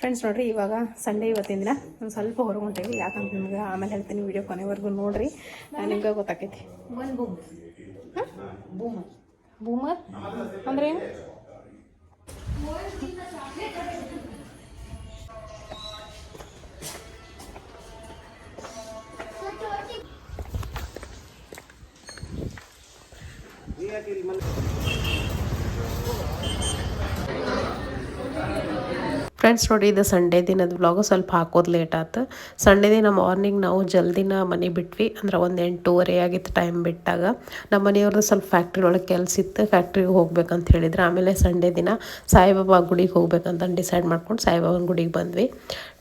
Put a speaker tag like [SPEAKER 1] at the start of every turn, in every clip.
[SPEAKER 1] Friends ನೋಡಿರಿ ಇವಾಗ Sunday ಇವತ್ತಿನ ದಿನ. ಒಂದು ಸ್ವಲ್ಪ ಹೊರಗೆ ಹೊಂಟೇವಿ. ಯಾಕಂತ ನಿಮ್ಗೆ ಆಮೇಲೆ ಹೇಳ್ತೀನಿ ವಿಡಿಯೋ ಕೊನೆವರೆಗೂ ನೋಡಿರಿ. ನಿಮ್ಗೆ ಗೊತ್ತಾಕೈತಿ.
[SPEAKER 2] ಒಂದು ಬೂಮ್ ಬೂಮ್
[SPEAKER 1] ಬೂಮರ್ ಅಂದ್ರೆ ಏನು? ಫ್ರೆಂಡ್ಸ್ ನೋಡಿ, ಇದು ಸಂಡೇ ದಿನದ ವ್ಲಾಗು ಸ್ವಲ್ಪ ಹಾಕೋದು ಲೇಟ್ ಆಯ್ತು ಸಂಡೇ ದಿನ ಮಾರ್ನಿಂಗ್ ನಾವು ಜಲ್ದಿನ ಮನೆ ಬಿಟ್ವಿ. ಅಂದ್ರೆ ಒಂದು ಎಂಟೂವರೆ ಆಗಿತ್ತು ಟೈಮ್ ಬಿಟ್ಟಾಗ. ನಮ್ಮ ಮನೆಯವ್ರದ್ದು ಸ್ವಲ್ಪ ಫ್ಯಾಕ್ಟ್ರಿ ಒಳಗೆ ಕೆಲಸ ಇತ್ತು. ಫ್ಯಾಕ್ಟ್ರಿಗೆ ಹೋಗ್ಬೇಕಂತ ಹೇಳಿದ್ರು. ಆಮೇಲೆ ಸಂಡೇ ದಿನ ಸಾಯಿಬಾಬಾ ಗುಡಿಗೆ ಹೋಗ್ಬೇಕಂತ ಡಿಸೈಡ್ ಮಾಡ್ಕೊಂಡು ಸಾಯಿಬಾಬಾನ ಗುಡಿಗೆ ಬಂದ್ವಿ.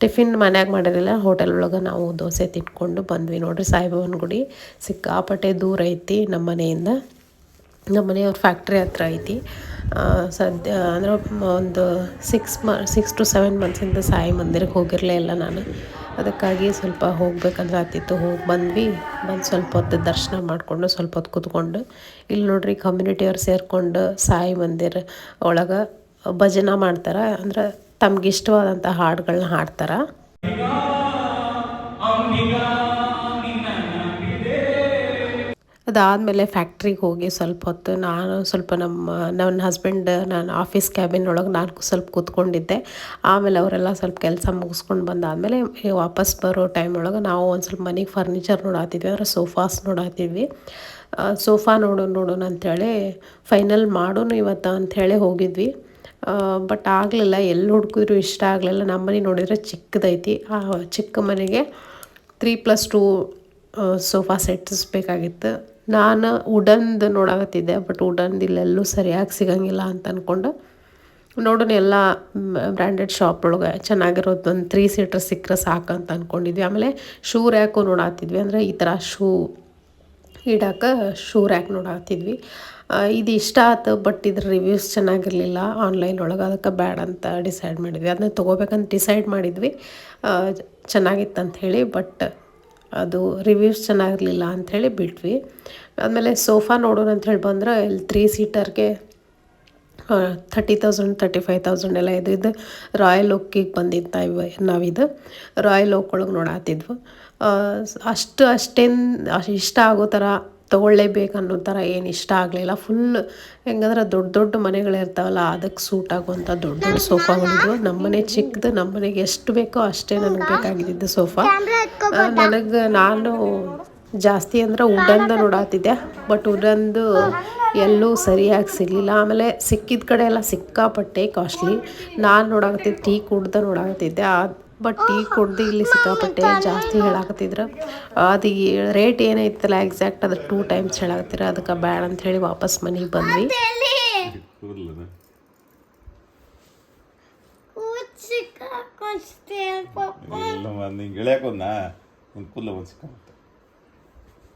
[SPEAKER 1] ಟಿಫಿನ್ ಮನ್ಯಾಗ ಮಾಡಿರಲಿಲ್ಲ. ಹೋಟೆಲ್ ಒಳಗೆ ನಾವು ದೋಸೆ ತಿನ್ಕೊಂಡು ಬಂದ್ವಿ. ನೋಡ್ರಿ, ಸಾಯಿಬಾಬನ ಗುಡಿ ಸಿಕ್ಕಾಪಟ್ಟೆ ದೂರ ಐತಿ ನಮ್ಮ ಮನೆಯಿಂದ. ನಮ್ಮ ಮನೆಯವ್ರ ಫ್ಯಾಕ್ಟ್ರಿ ಹತ್ರ ಐತಿ. ಸದ್ಯ, ಅಂದ್ರೆ ಒಂದು ಸಿಕ್ಸ್ ಮ ಸಿಕ್ಸ್ ಟು ಸೆವೆನ್ ಮಂತ್ಸಿಂದ ಸಾಯಿ ಮಂದಿರಕ್ಕೆ ಹೋಗಿರಲೇ ಇಲ್ಲ ನಾನು. ಅದಕ್ಕಾಗಿ ಸ್ವಲ್ಪ ಹೋಗ್ಬೇಕಂದ್ರೆ ಆತಿತ್ತು ಹೋಗಿ ಬಂದ್ವಿ. ಬಂದು ಸ್ವಲ್ಪ ಹೊತ್ತು ದರ್ಶನ ಮಾಡಿಕೊಂಡು ಸ್ವಲ್ಪ ಹೊತ್ತು ಕೂತ್ಕೊಂಡು, ಇಲ್ಲಿ ನೋಡ್ರಿ ಕಮ್ಯುನಿಟಿಯವ್ರು ಸೇರಿಕೊಂಡು ಸಾಯಿ ಮಂದಿರ ಒಳಗೆ ಭಜನೆ ಮಾಡ್ತಾರೆ. ಅಂದ್ರೆ ತಮ್ಗೆ ಇಷ್ಟವಾದಂಥ ಹಾಡುಗಳನ್ನ ಹಾಡ್ತಾರೆ. ಅದಾದಮೇಲೆ ಫ್ಯಾಕ್ಟ್ರಿಗೆ ಹೋಗಿ ಸ್ವಲ್ಪ ಹೊತ್ತು ನಾನು ಸ್ವಲ್ಪ ನಮ್ಮ, ನನ್ನ ಹಸ್ಬೆಂಡ್ ನಾನು ಆಫೀಸ್ ಕ್ಯಾಬಿನ್ ಒಳಗೆ ನಾನು ಸ್ವಲ್ಪ ಕೂತ್ಕೊಂಡಿದ್ದೆ. ಆಮೇಲೆ ಅವರೆಲ್ಲ ಸ್ವಲ್ಪ ಕೆಲಸ ಮುಗಿಸ್ಕೊಂಡು ಬಂದಾದಮೇಲೆ ವಾಪಸ್ ಬರೋ ಟೈಮ್ ಒಳಗೆ ನಾವು ಒಂದು ಸ್ವಲ್ಪ ಮನೆಗೆ ಫರ್ನಿಚರ್ ನೋಡಾತಿದ್ವಿ, ಅಂದ್ರೆ ಸೋಫಾಸ್ ನೋಡಾತಿದ್ವಿ. ಸೋಫಾ ನೋಡೋಣ ನೋಡೋಣ ಅಂಥೇಳಿ ಫೈನಲ್ ಮಾಡೋಣ ಇವತ್ತು ಅಂಥೇಳಿ ಹೋಗಿದ್ವಿ. ಬಟ್ ಆಗಲಿಲ್ಲ ಎಲ್ಲಿ ಹುಡುಕಿದ್ರು ಇಷ್ಟ ಆಗಲಿಲ್ಲ. ನಮ್ಮ ಮನೆ ನೋಡಿದರೆ ಚಿಕ್ಕದೈತಿ. ಆ, ಚಿಕ್ಕ ಮನೆಗೆ three plus two sofa sets ಬೇಕಾಗಿತ್ತು. ನಾನು ವುಡನ್ದು ನೋಡಕತ್ತಿದ್ದೆ ಬಟ್ ಉಡನ್ದು ಇಲ್ಲೆಲ್ಲೂ ಸರಿಯಾಗಿ ಸಿಗಂಗಿಲ್ಲ ಅಂತ ಅಂದ್ಕೊಂಡು ನೋಡೋಣ ಎಲ್ಲ ಬ್ರ್ಯಾಂಡೆಡ್ ಶಾಪ್ ಒಳಗೆ ಚೆನ್ನಾಗಿರೋದು ಒಂದು ತ್ರೀ ಸೀಟರ್ ಸಿಕ್ಕರೆ ಸಾಕು ಅಂತ ಅಂದ್ಕೊಂಡಿದ್ವಿ ಆಮೇಲೆ ಶೂ ರ್ಯಾಕು ನೋಡಾತಿದ್ವಿ ಅಂದರೆ ಈ ಥರ ಶೂ ಇಡಕ್ಕೆ ಶೂ ರ್ಯಾಕ್ ನೋಡಾತಿದ್ವಿ ಇದು ಇಷ್ಟ ಆಯ್ತು ಬಟ್ ಇದ್ರ ರಿವ್ಯೂಸ್ ಚೆನ್ನಾಗಿರಲಿಲ್ಲ. ಆನ್ಲೈನ್ ಒಳಗೆ ಅದಕ್ಕೆ ಬ್ಯಾಡ್ ಅಂತ ಡಿಸೈಡ್ ಮಾಡಿದ್ವಿ. ಅದನ್ನ ತೊಗೋಬೇಕಂತ ಡಿಸೈಡ್ ಮಾಡಿದ್ವಿ. ಚೆನ್ನಾಗಿತ್ತು ಅಂತ ಹೇಳಿ ಬಟ್ ಅದು ರಿವ್ಯೂಸ್ ಚೆನ್ನಾಗಿರಲಿಲ್ಲ ಅಂಥೇಳಿ ಬಿಟ್ವಿ. ಆಮೇಲೆ ಸೋಫಾ ನೋಡೋಣ ಅಂಥೇಳಿ ಬಂದ್ರೆ ಇಲ್ಲಿ three ಸೀಟರ್ಗೆ thirty thousand thirty five thousand ಎಲ್ಲ ಇದು ಇದು ರಾಯಲ್ ಓಕಿಗೆ ಬಂದಿತ್ತು ಇವ, ನಾವಿದು. ರಾಯಲ್ ಓಕ್ ಒಳಗೆ ನೋಡಾತಿದ್ವು. ಅಷ್ಟು ಅಷ್ಟೇನು, ಅಷ್ಟ್ ಇಷ್ಟ ಆಗೋ ಥರ ತೊಗೊಳ್ಳೇಬೇಕು ಅನ್ನೋ ಥರ ಏನು ಇಷ್ಟ ಆಗಲಿಲ್ಲ. ಫುಲ್ ಹೆಂಗಂದ್ರೆ ದೊಡ್ಡ ದೊಡ್ಡ ಮನೆಗಳಿರ್ತಾವಲ್ಲ ಅದಕ್ಕೆ ಸೂಟ್ ಆಗುವಂಥ ದೊಡ್ಡ ದೊಡ್ಡ ನಮ್ಮ ಮನೆ ಚಿಕ್ಕದು ನಮ್ಮ ಮನೆಗೆ ಎಷ್ಟು ಬೇಕೋ ಅಷ್ಟೇ ನನಗೆ ಬೇಕಾಗಿದ್ದಿದ್ದು ಸೋಫಾ ನನಗೆ ನಾನು ಜಾಸ್ತಿ ಅಂದ್ರೆ ವುಡನ್ದು ನೋಡಾತಿದ್ದೆ ಬಟ್ ಉಡಂದು ಎಲ್ಲೂ ಸರಿಯಾಗಿ ಸಿಗಲಿಲ್ಲ. ಆಮೇಲೆ ಸಿಕ್ಕಿದ ಕಡೆ ಎಲ್ಲ ಸಿಕ್ಕಾಪಟ್ಟೆ ಕಾಸ್ಟ್ಲಿ ನಾನು ನೋಡಾಕತ್ತಿದ್ದೆ, ಟೀ ಕುಡ್ದ ನೋಡಾಕತ್ತಿದ್ದೆ. ಬಟ್ ಟೀ ಕುಡ್ದು ಇಲ್ಲಿ ಸಿಕ್ಕಾಪಟ್ಟೆ ಜಾಸ್ತಿ ಹೇಳಾಕತ್ತಿದ್ರ. ಅದು ರೇಟ್ ಏನೈತಲ್ಲ ಎಕ್ಸಾಕ್ಟ್ ಅದು ಟೂ ಟೈಮ್ಸ್ ಹೇಳಾಕತ್ತಿರ, ಅದಕ್ಕೆ ಬ್ಯಾಡ ಅಂತ ಹೇಳಿ ವಾಪಸ್ ಮನೆಗೆ ಬಂದ್ವಿ.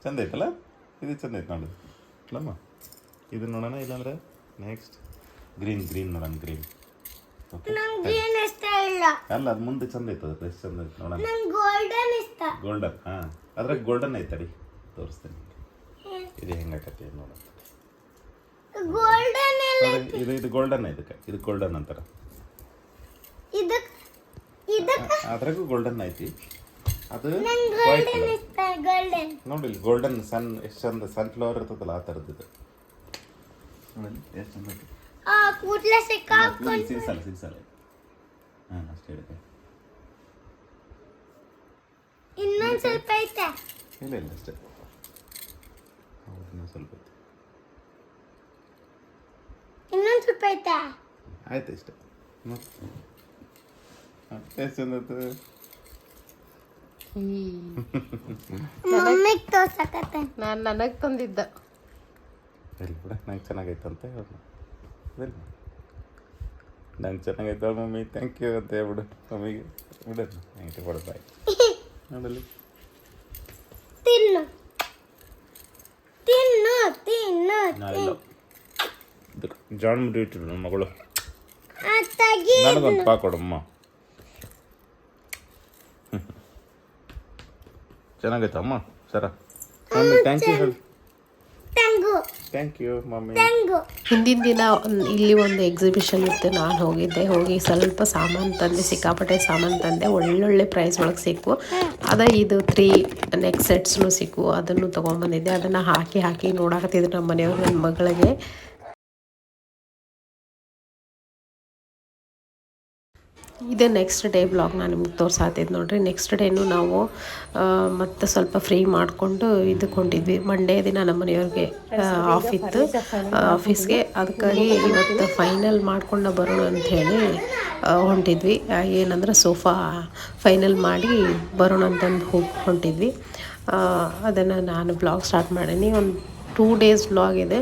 [SPEAKER 3] ಚಂದ ಐತಲ್ಲ? ಇದು ಚಂದ ಐತೆ ನೋಡು. ಅಲ್ಲಮ್ಮ ಇದು ನೋಡೋಣ ಇಲ್ಲಾಂದ್ರೆ ನೆಕ್ಸ್ಟ್ ಗ್ರೀನ್ ಗ್ರೀನ್ ನೋಡೋಣ ಗ್ರೀನ್
[SPEAKER 2] ನಂಗೇನು ಇಷ್ಟ ಇಲ್ಲ.
[SPEAKER 3] ಅಲ್ಲ ಅದು ಮುಂದೆ ಚಂದ ಐತೆ ಅದು ಎಷ್ಟು ಚಂದ ಐತೆ ನೋಡೋಣ.
[SPEAKER 2] ನಂಗೆ ಗೋಲ್ಡನ್ ಇಷ್ಟ.
[SPEAKER 3] ಗೋಲ್ಡನ್ ಹಾಂ. ಅದ್ರಾಗ ಗೋಲ್ಡನ್ ಐತಡಿ ತೋರಿಸ್ತೀನಿ. ಇದು ಹೆಂಗಾಕತಿ ನೋಡೋಣ.
[SPEAKER 2] ಗೋಲ್ಡನ್
[SPEAKER 3] ನೋಡಿ, ಇದು ಇದು ಗೋಲ್ಡನ್ ಇದಕ್ಕೆ ಇದು ಗೋಲ್ಡನ್ ಅಂತಾರ.
[SPEAKER 2] ಇದಕ್ ಇದಕ್ಕ?
[SPEAKER 3] ಅದ್ರಾಗೂ ಗೋಲ್ಡನ್ ಐತಿ. ಅದು
[SPEAKER 2] ನಂಗೆ
[SPEAKER 3] ವೈಟ್
[SPEAKER 2] ಗೋಲ್ಡನ್ ಇಷ್ಟ ಗೋಲ್ಡನ್
[SPEAKER 3] ನೋಡಿ ಇಲ್ಲಿ ಗೋಲ್ಡನ್ ಸನ್ ಎಷ್ಟು ಚಂದ ಸನ್ಫ್ಲವರ್ ಇರ್ತದಲ್ಲ ಆ ಥರದ್ದು ಇದು ನೋಡಿ ಎಷ್ಟು ಚಂದ ಐತಿ.
[SPEAKER 2] ಆ ಕೂದಲ ಸಿಕ್ಕಾಕೊಂಡು
[SPEAKER 3] ಸಿಲ್ಸಲ್ಲ ಸಿಲ್ಸಲ್ಲ ಹಾಂ ಅಷ್ಟೇ ಇರುತ್ತೆ.
[SPEAKER 2] ಇನ್ನೊಂದು ಸ್ವಲ್ಪ ಐತೆ.
[SPEAKER 3] ಇಲ್ಲ ಇಲ್ಲ ಅಷ್ಟೇ. ಹೌದು ಇನ್ನೂ ಸ್ವಲ್ಪ ಐತೆ.
[SPEAKER 2] ಇನ್ನೊಂದು ಸ್ವಲ್ಪ ಐತೆ.
[SPEAKER 3] ಆಯ್ತು ಇಷ್ಟೇ. ಮತ್ತೆ? ಹಾಂ, ಎಷ್ಟು ಚಂದ ಐತೆ
[SPEAKER 2] ಮಮ್ಮಿಗೆ ತೋರ್ಸಕತ್ತೆ
[SPEAKER 1] ನಾನು ನನಗೆ ತಂದಿದ್ದ.
[SPEAKER 3] ಸರಿ ಬಿಡ ನಂಗೆ ಚೆನ್ನಾಗೈತೆ ಅಂತ ಹೇಳೋಣ ಸರಿ ನಂಗೆ ಚೆನ್ನಾಗೈತೆ ಮಮ್ಮಿ ಥ್ಯಾಂಕ್ ಯು ಅಂತ ಹೇಳ್ಬಿಡು ಮಮ್ಮಿಗೆ ಬಿಡು ನಂಗೆ ಕೊಡು ಬಾಯ್ ನೋಡಲಿ
[SPEAKER 2] ತಿನ್ನು ತಿನ್ನು ತಿನ್ನು
[SPEAKER 3] ನಾಳಿಲ್ಲ ಜಾನ್ ಮುಡಿ ಇಟ್ಟಿರು ನಮ್ಮ ಮಗಳು
[SPEAKER 2] ಆ ತಗಿ
[SPEAKER 3] ನನಗೊಂದು ಪಾ ಕೊಡಮ್ಮ ಚೆನ್ನಾಗೈತೆ ಅಮ್ಮ ಸರ ಮಮ್ಮಿ ಥ್ಯಾಂಕ್ ಯು ಹೇಳಿ
[SPEAKER 2] ತಂಗು
[SPEAKER 3] ಥ್ಯಾಂಕ್ ಯು ಮಮ್ಮಿ
[SPEAKER 1] ಹಿಂದಿನ ದಿನ ಇಲ್ಲಿ ಒಂದು ಎಕ್ಸಿಬಿಷನ್ ಇತ್ತು. ನಾನು ಹೋಗಿದ್ದೆ. ಹೋಗಿ ಸ್ವಲ್ಪ ಸಾಮಾನು ತಂದೆ ಸಿಕ್ಕಾಪಟ್ಟೆ ಸಾಮಾನು ತಂದೆ ಒಳ್ಳೊಳ್ಳೆ ಪ್ರೈಸ್ ಒಳಗೆ ಸಿಕ್ಕು. ಅದ ಇದು ತ್ರೀ ನೆಕ್ ಸೆಟ್ಸ್ನು ಸಿಕ್ಕು. ಅದನ್ನು ತೊಗೊಂಬಂದಿದ್ದೆ. ಅದನ್ನು ಹಾಕಿ ಹಾಕಿ ನೋಡಾಕತ್ತಿದ್ರು ನಮ್ಮ ಮನೆಯವ್ರು ನನ್ನ ಮಗಳಿಗೆ. ಇದೇ ನೆಕ್ಸ್ಟ್ ಡೇ ಬ್ಲಾಗ್ ನಾನು ನಿಮ್ಗೆ ತೋರ್ಸಾತಿದ್ದು ನೋಡ್ರಿ. ನೆಕ್ಸ್ಟ್ ಡೇನು ನಾವು ಮತ್ತೆ ಸ್ವಲ್ಪ ಫ್ರೀ ಮಾಡಿಕೊಂಡು ಇದ್ದುಕೊಂಡಿದ್ವಿ ಮಂಡೇ ದಿನ ನಮ್ಮ ಮನೆಯವ್ರಿಗೆ ಆಫ್ ಇತ್ತು. ಆಫೀಸ್ಗೆ ಅದಕ್ಕಾಗಿ ಇವತ್ತು ಫೈನಲ್ ಮಾಡ್ಕೊಂಡು ಬರೋಣ ಅಂತ ಹೇಳಿ ಹೊಂಟಿದ್ವಿ. ಏನಂದ್ರೆ ಸೋಫಾ ಫೈನಲ್ ಮಾಡಿ ಬರೋಣ ಅಂತಂದು ಹೋಗಿ, ಹೊಂಟಿದ್ವಿ. ಅದನ್ನು ನಾನು ಬ್ಲಾಗ್ ಸ್ಟಾರ್ಟ್ ಮಾಡೀನಿ. ಒಂದು ಟೂ ಡೇಸ್ ಬ್ಲಾಗ್ ಇದೆ.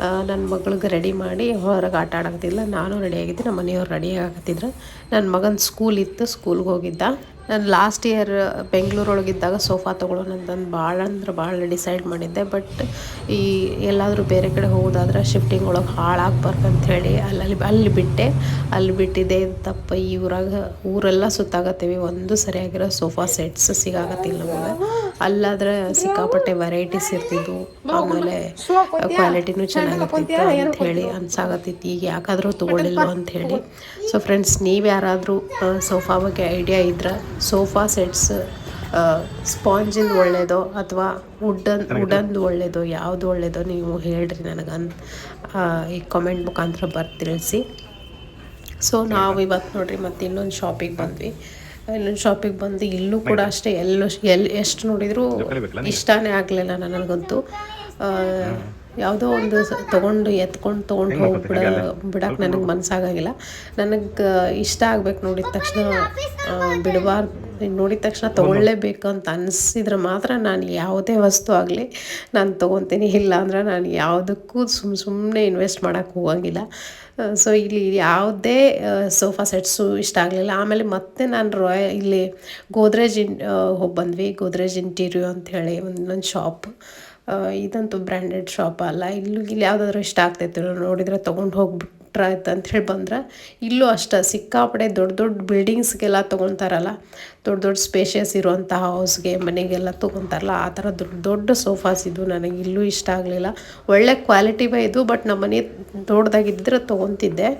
[SPEAKER 1] ನನ್ನ ಮಗಳಿಗೆ ರೆಡಿ ಮಾಡಿ ಹೊರಗೆ ಆಟ ಆಡಕತ್ತಿಲ್ಲ ನಾನು ರೆಡಿ ಆಗಿದ್ದೆ. ನಮ್ಮ ಮನೆಯವ್ರು ರೆಡಿ ಆಗತ್ತಿದ್ರು ನನ್ನ ಮಗನ ಸ್ಕೂಲ್ ಇತ್ತು ಸ್ಕೂಲ್ಗೆ ಹೋಗಿದ್ದ. ನಾನು ಲಾಸ್ಟ್ ಇಯರ್ ಬೆಂಗಳೂರೊಳಗಿದ್ದಾಗ ಸೋಫಾ ತೊಗೊಳೋಣ ಅಂತಂದು ಭಾಳ ಅಂದ್ರೆ ಭಾಳ ಡಿಸೈಡ್ ಮಾಡಿದ್ದೆ. ಬಟ್ ಈ ಎಲ್ಲಾದರೂ ಬೇರೆ ಕಡೆ ಹೋಗೋದಾದ್ರೆ ಶಿಫ್ಟಿಂಗ್ ಒಳಗೆ ಹಾಳಾಗ್ಬಾರ್ದು ಅಂಥೇಳಿ ಅಲ್ಲಲ್ಲಿ, ಅಲ್ಲಿ ಬಿಟ್ಟೆ. ಅಲ್ಲಿ ಬಿಟ್ಟಿದ್ದೆ ತಪ್ಪ ಈ ಊರಾಗ, ಊರೆಲ್ಲ ಸುತ್ತಾಗತ್ತೀವಿ ಒಂದು ಸರಿಯಾಗಿರೋ ಸೋಫಾ ಸೆಟ್ಸ್ ಸಿಗಾಕತ್ತಿಲ್ಲ ನಮಗೆ. ಅಲ್ಲಾದ್ರೆ ಸಿಕ್ಕಾಪಟ್ಟೆ ವೆರೈಟೀಸ್ ಇರ್ತಿದ್ವು. ಆಮೇಲೆ ಕ್ವಾಲಿಟಿನೂ ಚೆನ್ನಾಗಿರ್ತಿತ್ತು ಅಂತ ಹೇಳಿ ಅನ್ಸಾಗತ್ತಿತ್ತು. ಈಗ ಯಾಕಾದರೂ ತೊಗೊಳ್ಳಿಲ್ಲ ಅಂತ ಹೇಳಿ. ಸೊ ಫ್ರೆಂಡ್ಸ್ ನೀವು ಯಾರಾದರೂ ಸೋಫಾ ಬಗ್ಗೆ ಐಡಿಯಾ ಇದ್ರೆ ಸೋಫಾ ಸೆಟ್ಸ್ ಸ್ಪಾಂಜಿಂದು ಒಳ್ಳೇದೋ ಅಥವಾ ವುಡನ್ ವುಡನ್ದು ಒಳ್ಳೇದೋ ಯಾವುದು ಒಳ್ಳೇದೋ ನೀವು ಹೇಳ್ರಿ ನನಗೆ ಈ ಕಾಮೆಂಟ್ ಮುಖಾಂತರ ಬರ್ತಿಳಿಸಿ ಸೊ ನಾವು ಇವತ್ತು ನೋಡ್ರಿ ಮತ್ತೆ ಇನ್ನೊಂದು ಶಾಪಿಗೆ ಬಂದ್ವಿ. ಇನ್ನೊಂದು ಶಾಪಿಗೆ ಬಂದು ಇಲ್ಲೂ ಕೂಡ ಅಷ್ಟೇ ಎಲ್ಲೂ ಎಲ್ಲಿ ಎಷ್ಟು ನೋಡಿದರೂ ಇಷ್ಟನೇ ಆಗಲಿಲ್ಲ ನನಗಂತೂ. ಯಾವುದೋ ಒಂದು ಸ- ತಗೊಂಡು ಎತ್ಕೊಂಡು ತೊಗೊಂಡು ಹೋಗ್ಬಿಡ ಬಿಡಕ್ಕೆ ನನಗೆ ಮನಸ್ಸಾಗಂಗಿಲ್ಲ ನನಗೆ ಇಷ್ಟ ಆಗ್ಬೇಕು ನೋಡಿದ ತಕ್ಷಣ ಬಿಡಬಾರ್ದು. ನೋಡಿದ ತಕ್ಷಣ ತೊಗೊಳ್ಳೇಬೇಕು ಅಂತ ಅನಿಸಿದ್ರೆ ಮಾತ್ರ ನಾನು ಯಾವುದೇ ವಸ್ತು ಆಗಲಿ ನಾನು ತೊಗೊತೀನಿ. ಇಲ್ಲ ಅಂದ್ರೆ ನಾನು ಯಾವುದಕ್ಕೂ ಸುಮ್ಮ ಸುಮ್ಮನೆ ಇನ್ವೆಸ್ಟ್ ಮಾಡೋಕ್ಕೆ ಹೋಗಂಗಿಲ್ಲ. ಸೊ ಇಲ್ಲಿ ಯಾವುದೇ ಸೋಫಾ ಸೆಟ್ಸು ಇಷ್ಟ ಆಗಲಿಲ್ಲ. ಆಮೇಲೆ ಮತ್ತೆ ನಾನು ರಾಯ್ ಇಲ್ಲಿ ಗೋದ್ರೇಜ್ ಇನ್ ಹೋಗಿ ಬಂದ್ವಿ. ಗೋದ್ರೇಜ್ ಇಂಟೀರಿಯೋ ಅಂತ ಹೇಳಿ ಒಂದೊಂದು ಶಾಪ್ ಇದಂತೂ ಬ್ರ್ಯಾಂಡೆಡ್ ಶಾಪ್ ಅಲ್ಲ. ಇಲ್ಲೂ, ಇಲ್ಲಿ ಯಾವುದಾದ್ರೂ ಇಷ್ಟ ಆಗ್ತೈತಿ ನೋಡಿದರೆ ತೊಗೊಂಡು ಹೋಗ್ಬಿಟ್ರೆ ಆಯ್ತು ಹೇಳಿ ಬಂದ್ರೆ, ಇಲ್ಲೂ ಅಷ್ಟೇ ಸಿಕ್ಕಾಪಡೆ ದೊಡ್ಡ ದೊಡ್ಡ ಬಿಲ್ಡಿಂಗ್ಸ್ಗೆಲ್ಲ ತೊಗೊತಾರಲ್ಲ, ದೊಡ್ಡ ದೊಡ್ಡ ಸ್ಪೇಷಿಯಸ್ ಇರುವಂಥ ಹೌಸ್ಗೆ ಮನೆಗೆಲ್ಲ ತೊಗೊತಾರಲ್ಲ, ಆ ಥರ ದೊಡ್ಡ ದೊಡ್ಡ ಸೋಫಾಸ್ ಇದು ನನಗೆ ಇಲ್ಲೂ ಇಷ್ಟ ಆಗಲಿಲ್ಲ. ಒಳ್ಳೆ ಕ್ವಾಲಿಟಿವೇ ಇದು ಬಟ್ ನಮ್ಮ ಮನೆ ದೊಡ್ಡದಾಗಿದ್ದರೆ ತೊಗೊತಿದ್ದೆ.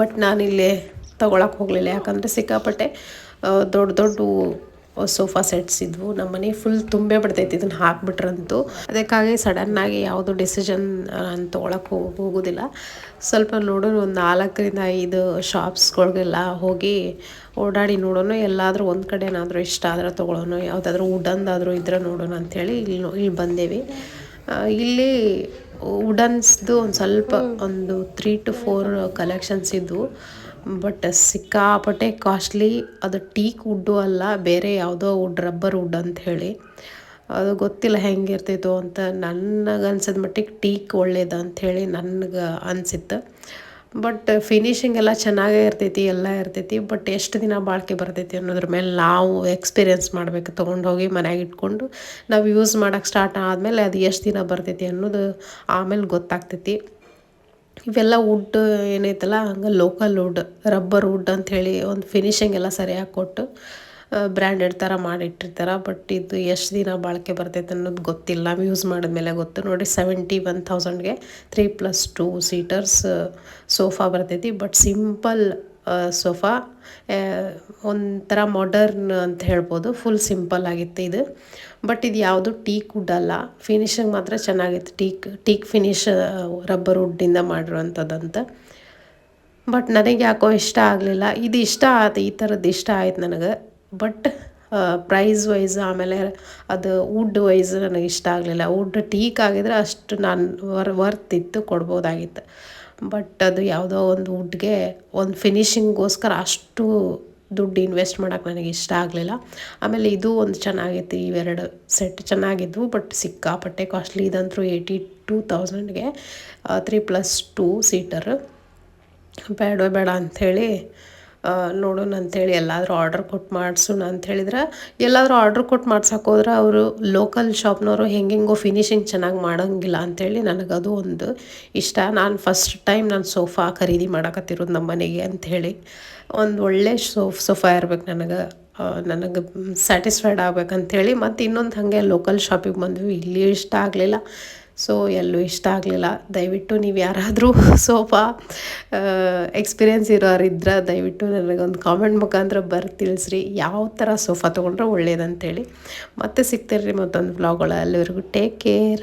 [SPEAKER 1] ಬಟ್ ನಾನಿಲ್ಲಿ ತೊಗೊಳಕ್ಕೆ ಹೋಗಲಿಲ್ಲ, ಯಾಕಂದರೆ ಸಿಕ್ಕಾಪಟ್ಟೆ ದೊಡ್ಡ ದೊಡ್ಡ ಸೋಫಾ ಸೆಟ್ಸ್ ಇದ್ವು. ನಮ್ಮ ಮನೆ ಫುಲ್ ತುಂಬೇ ಬಿಡ್ತೈತಿ ಇದನ್ನ ಹಾಕ್ಬಿಟ್ರಂತೂ. ಅದಕ್ಕಾಗಿ ಸಡನ್ನಾಗಿ ಯಾವುದು ಡಿಸಿಷನ್ ನಾನು ತೊಗೊಳಕ್ಕೆ ಹೋಗಿ ಹೋಗೋದಿಲ್ಲ. ಸ್ವಲ್ಪ ನೋಡೋಣ, ಒಂದು ನಾಲ್ಕರಿಂದ ಐದು ಶಾಪ್ಸ್ಗಳಿಗೆಲ್ಲ ಹೋಗಿ ಓಡಾಡಿ ನೋಡೋಣ. ಎಲ್ಲಾದರೂ ಒಂದು ಕಡೆನಾದರೂ ಇಷ್ಟ ಆದ್ರೆ ತೊಗೊಳೋಣ. ಯಾವುದಾದ್ರೂ ವುಡನ್ದಾದರೂ ಇದ್ರೆ ನೋಡೋಣ ಅಂಥೇಳಿ ಇಲ್ಲಿ ಇಲ್ಲಿ ಬಂದೇವಿ. ಇಲ್ಲಿ ವುಡನ್ಸ್ದು ಒಂದು ಸ್ವಲ್ಪ ಒಂದು ತ್ರೀ ಟು ಫೋರ್ ಕಲೆಕ್ಷನ್ಸ್ ಇದ್ವು. ಬಟ್ ಸಿಕ್ಕಾಪಟ್ಟೆ ಕಾಸ್ಟ್ಲಿ ಅದು ಟೀಕ್ ವುಡ್ಡು ಅಲ್ಲ, ಬೇರೆ ಯಾವುದೋ ವುಡ್ ರಬ್ಬರ್ ವುಡ್ ಅಂತ ಹೇಳಿ. ಅದು ಗೊತ್ತಿಲ್ಲ ಹೆಂಗಿರ್ತಿತ್ತು ಅಂತ ನನಗೆ ಅನ್ಸಿದ ಮಟ್ಟಿಗೆ ಟೀಕ್ ಒಳ್ಳೇದು ಅಂಥೇಳಿ ನನಗೆ ಅನಿಸಿತ್ತು. ಬಟ್ ಫಿನಿಶಿಂಗ್ ಎಲ್ಲ ಚೆನ್ನಾಗೇ ಇರ್ತೈತಿ, ಎಲ್ಲ ಇರ್ತೈತಿ. ಬಟ್ ಎಷ್ಟು ದಿನ ಬಾಳಿಕೆ ಬರ್ತೈತಿ ಅನ್ನೋದ್ರ ಮೇಲೆ ನಾವು ಎಕ್ಸ್ಪೀರಿಯನ್ಸ್ ಮಾಡಬೇಕು, ತೊಗೊಂಡು ಹೋಗಿ ಮನ್ಯಾಗ ಇಟ್ಕೊಂಡು ನಾವು ಯೂಸ್ ಮಾಡೋಕ್ಕೆ ಸ್ಟಾರ್ಟ್ ಆದಮೇಲೆ ಅದು ಎಷ್ಟು ದಿನ ಬರ್ತೈತಿ ಅನ್ನೋದು ಆಮೇಲೆ ಗೊತ್ತಾಗ್ತೈತಿ. ಇವೆಲ್ಲ ವುಡ್ ಏನೈತಲ್ಲ, ಹಂಗೆ ಲೋಕಲ್ ವುಡ್ ರಬ್ಬರ್ ವುಡ್ ಅಂಥೇಳಿ ಒಂದು ಫಿನಿಷಿಂಗ್ ಎಲ್ಲ ಸರಿಯಾಗಿ ಕೊಟ್ಟು ಬ್ರ್ಯಾಂಡೆಡ್ ಥರ ಮಾಡಿಟ್ಟಿರ್ತಾರೆ. ಬಟ್ ಇದು ಎಷ್ಟು ದಿನ ಬಾಳಿಕೆ ಬರ್ತೈತೆ ಅನ್ನೋದು ಗೊತ್ತಿಲ್ಲ. ಯೂಸ್ ಯೂಸ್ ಮಾಡಿದ್ಮೇಲೆ ಗೊತ್ತು. ನೋಡಿ seventy one ಥೌಸಂಡ್ಗೆ three plus two seaters sofa ಬರ್ತೈತಿ. But simple sofa. ಒಂಥರ ಮಾಡರ್ನ್ ಅಂತ ಹೇಳ್ಬೋದು. ಫುಲ್ ಸಿಂಪಲ್ ಆಗಿತ್ತು ಇದು. ಬಟ್ ಇದು ಯಾವುದು ಟೀಕ್ ವುಡ್ ಅಲ್ಲ. ಫಿನಿಶಿಂಗ್ ಮಾತ್ರ ಚೆನ್ನಾಗಿತ್ತು. ಟೀಕ್ ಟೀಕ್ ಫಿನಿಶ್ ರಬ್ಬರ್ ವುಡ್ಡಿಂದ ಮಾಡಿರುವಂಥದ್ದಂತ. ಬಟ್ ನನಗೆ ಯಾಕೋ ಇಷ್ಟ ಆಗಲಿಲ್ಲ. ಇದು ಇಷ್ಟ ಆಯ್ತು. ಈ ಥರದ್ದು ಇಷ್ಟ ಆಯ್ತು ನನಗೆ. ಬಟ್ ಪ್ರೈಸ್ ವೈಸ್ ಆಮೇಲೆ ಅದು ವುಡ್ ವೈಸ್ ನನಗೆ ಇಷ್ಟ ಆಗಲಿಲ್ಲ. ವುಡ್ ಟೀಕ್ ಆಗಿದ್ರೆ ಅಷ್ಟು ನಾನು ವರ್ ವರ್ತ್ ಇತ್ತು, ಕೊಡ್ಬೋದಾಗಿತ್ತು. ಬಟ್ ಅದು ಯಾವುದೋ ಒಂದು ವುಡ್ಗೆ ಒಂದು ಫಿನಿಷಿಂಗ್ಗೋಸ್ಕರ ಅಷ್ಟು ದುಡ್ಡು ಇನ್ವೆಸ್ಟ್ ಮಾಡೋಕೆ ನನಗೆ ಇಷ್ಟ ಆಗಲಿಲ್ಲ. ಆಮೇಲೆ ಇದು ಒಂದು ಚೆನ್ನಾಗಿತ್ತು ಇವೆರಡು ಸೆಟ್ ಚೆನ್ನಾಗಿದ್ವು ಬಟ್ ಸಿಕ್ಕಾಪಟ್ಟೆ ಕಾಸ್ಟ್ಲಿ ಇದಂತೂ ಏಯ್ಟಿ ಟೂ ತೌಸಂಡ್ಗೆ ತ್ರೀ ಪ್ಲಸ್ ಟೂ ಸೀಟರ್ ಬೇಡ ಬೇಡ ಅಂಥೇಳಿ ನೋಡೋಣ ಅಂಥೇಳಿ ಎಲ್ಲಾದರೂ ಆರ್ಡ್ರ್ ಕೊಟ್ಟು ಮಾಡಿಸೋಣ ಅಂತ ಹೇಳಿದ್ರೆ ಎಲ್ಲಾದರೂ ಆರ್ಡ್ರ್ ಕೊಟ್ಟು ಮಾಡ್ಸಕ್ಕೆ ಹೋದ್ರೆ ಅವರು ಲೋಕಲ್ ಶಾಪ್ನವರು ಹೆಂಗೆಂಗೋ ಫಿನಿಶಿಂಗ್ ಚೆನ್ನಾಗಿ ಮಾಡೋಂಗಿಲ್ಲ ಅಂಥೇಳಿ ನನಗದು ಒಂದು ಇಷ್ಟ. ನಾನು ಫಸ್ಟ್ ಟೈಮ್ ನಾನು ಸೋಫಾ ಖರೀದಿ ಮಾಡಕತ್ತಿರೋದು ನಮ್ಮ ಮನೆಗೆ ಅಂಥೇಳಿ ಒಂದು ಒಳ್ಳೆ ಸೋಫ್ ಸೋಫಾ ಇರ್ಬೇಕು ನನಗೆ. ನನಗೆ ಸ್ಯಾಟಿಸ್ಫೈಡ್ ಆಗ್ಬೇಕಂಥೇಳಿ ಮತ್ತು ಇನ್ನೊಂದು ಹಾಗೆ ಲೋಕಲ್ ಶಾಪಿಗೆ ಬಂದ್ವಿ. ಇಲ್ಲಿ ಇಷ್ಟ ಆಗಲಿಲ್ಲ. ಸೊ ಎಲ್ಲೂ ಇಷ್ಟ ಆಗಲಿಲ್ಲ. ದಯವಿಟ್ಟು ನೀವು ಯಾರಾದರೂ ಸೋಫಾ ಎಕ್ಸ್ಪೀರಿಯೆನ್ಸ್ ಇರೋರಿದ್ರೆ ದಯವಿಟ್ಟು ನನಗೊಂದು ಕಾಮೆಂಟ್ ಮುಖಾಂತರ ಬರ್, ತಿಳಿಸ್ರಿ. ಯಾವ ಥರ ಸೋಫಾ ತೊಗೊಂಡ್ರೆ ಒಳ್ಳೇದಂತೇಳಿ. ಮತ್ತೆ ಸಿಗ್ತೀರಿ ಮತ್ತೊಂದು ಬ್ಲಾಗ್ಗಳು ಅಲ್ಲಿವರೆಗೂ ಟೇಕ್ ಕೇರ್